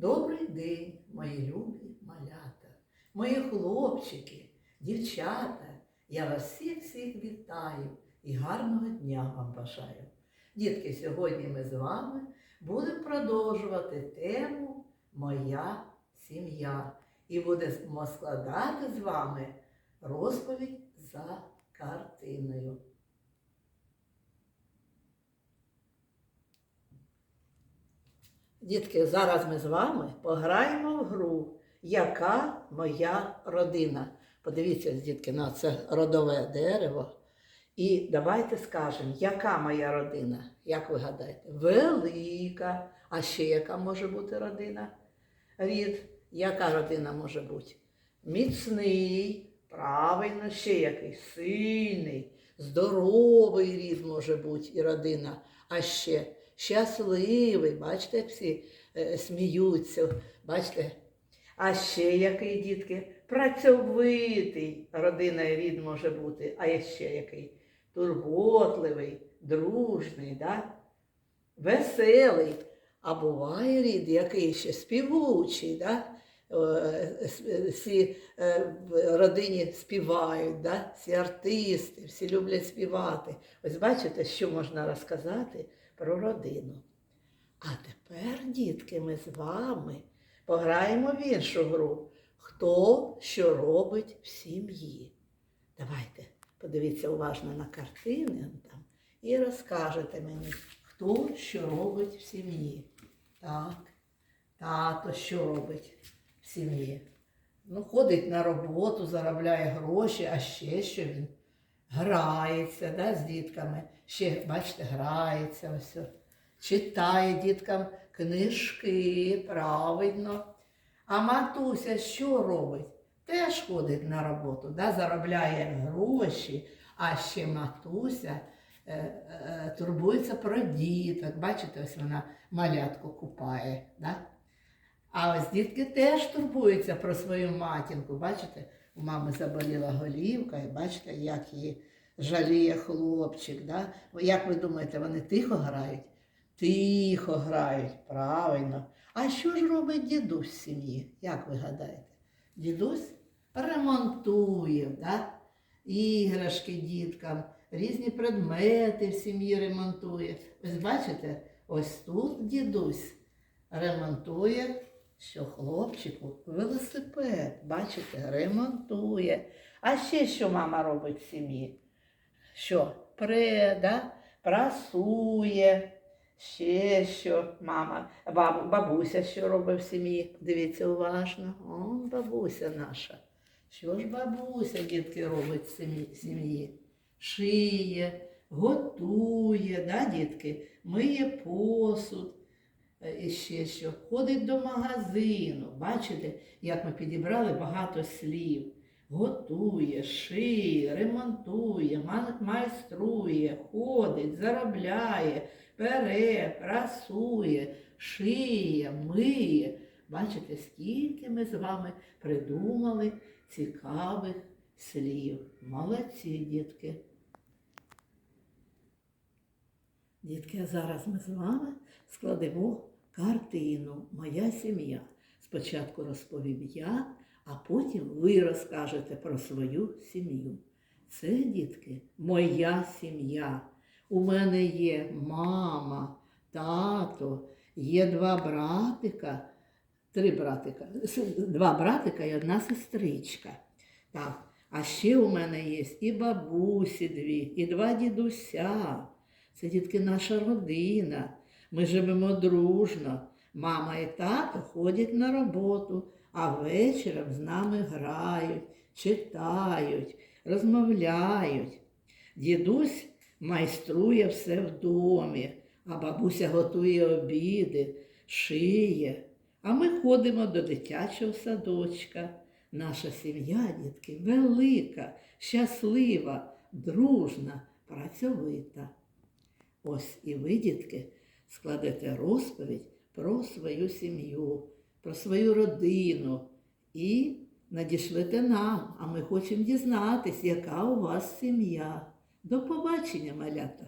Добрий день, мої любі малята, мої хлопчики, дівчата. Я вас всіх всіх вітаю і гарного дня вам бажаю. Дітки, сьогодні ми з вами будемо продовжувати тему Моя сім'я. І будемо складати з вами розповідь за картиною. Дітки, зараз ми з вами пограємо в гру, яка моя родина. Подивіться, дітки, на це родове дерево. І давайте скажемо, яка моя родина? Як ви гадаєте? Велика. А ще яка може бути родина? Рід. Яка родина може бути? Міцний, правильно, ще який сильний, здоровий рід може бути і родина. А ще щасливий, бачите, всі е, сміються, бачите? А ще який, дітки, працьовитий родина і рід може бути, а ще який турботливий, дружний, да? веселий. А буває рід, який ще співучий, да? Е, всі е, в родині співають, да? всі артисти, всі люблять співати. Ось бачите, що можна розказати про родину. А тепер, дітки, ми з вами пограємо в іншу гру. Хто що робить в сім'ї? Давайте подивіться уважно на картини там, і розкажете мені, хто що робить в сім'ї. Так, тато що робить в сім'ї. Ну, ходить на роботу, заробляє гроші, а ще що він грається да, з дітками. Ще, бачите, грається ось. Читає діткам книжки, правильно. А матуся що робить? Теж ходить на роботу, да, заробляє гроші, а ще матуся е, е, турбується про діток. Бачите, ось вона малятку купає. Да? А ось дітки теж турбуються про свою матінку. Бачите, у мами заболіла голівка, і бачите, як її жаліє хлопчик. Да? Як ви думаєте, вони тихо грають? Тихо грають, правильно. А що ж робить дідусь в сім'ї? Як ви гадаєте? Дідусь ремонтує, да? іграшки діткам, різні предмети в сім'ї ремонтує. Ось бачите, ось тут дідусь ремонтує, що хлопчику велосипед, бачите, ремонтує. А ще що мама робить в сім'ї? Що? Пре, да? прасує. Ще що мама, бабу, бабуся що робить в сім'ї. Дивіться уважно. О, бабуся наша. Що ж бабуся, дітки, робить в сім'ї? Шиє, готує, да, дітки, миє посуд. Е, І ще що, ходить до магазину. Бачите, як ми підібрали багато слів. Готує, шиє, ремонтує, майструє, ходить, заробляє, пере, прасує, шиє, миє. Бачите, скільки ми з вами придумали цікавих слів. Молодці, дітки. Дітки, а зараз ми з вами складемо картину Моя сім'я. Спочатку розповім я, а потім ви розкажете про свою сім'ю. Це, дітки, моя сім'я. У мене є мама, тато, є два братика, три братика, два братика і одна сестричка. Так, а ще у мене є і бабусі дві, і два дідуся. Це дітки наша родина. Ми живемо дружно. Мама і тато ходять на роботу, а вечором з нами грають, читають, розмовляють. Дідусь майструє все в домі, а бабуся готує обіди, шиє. А ми ходимо до дитячого садочка. Наша сім'я, дітки, велика, щаслива, дружна, працьовита. Ось і ви, дітки, складете розповідь про свою сім'ю, про свою родину і надішлете нам, а ми хочемо дізнатись, яка у вас сім'я. До побачення, малята!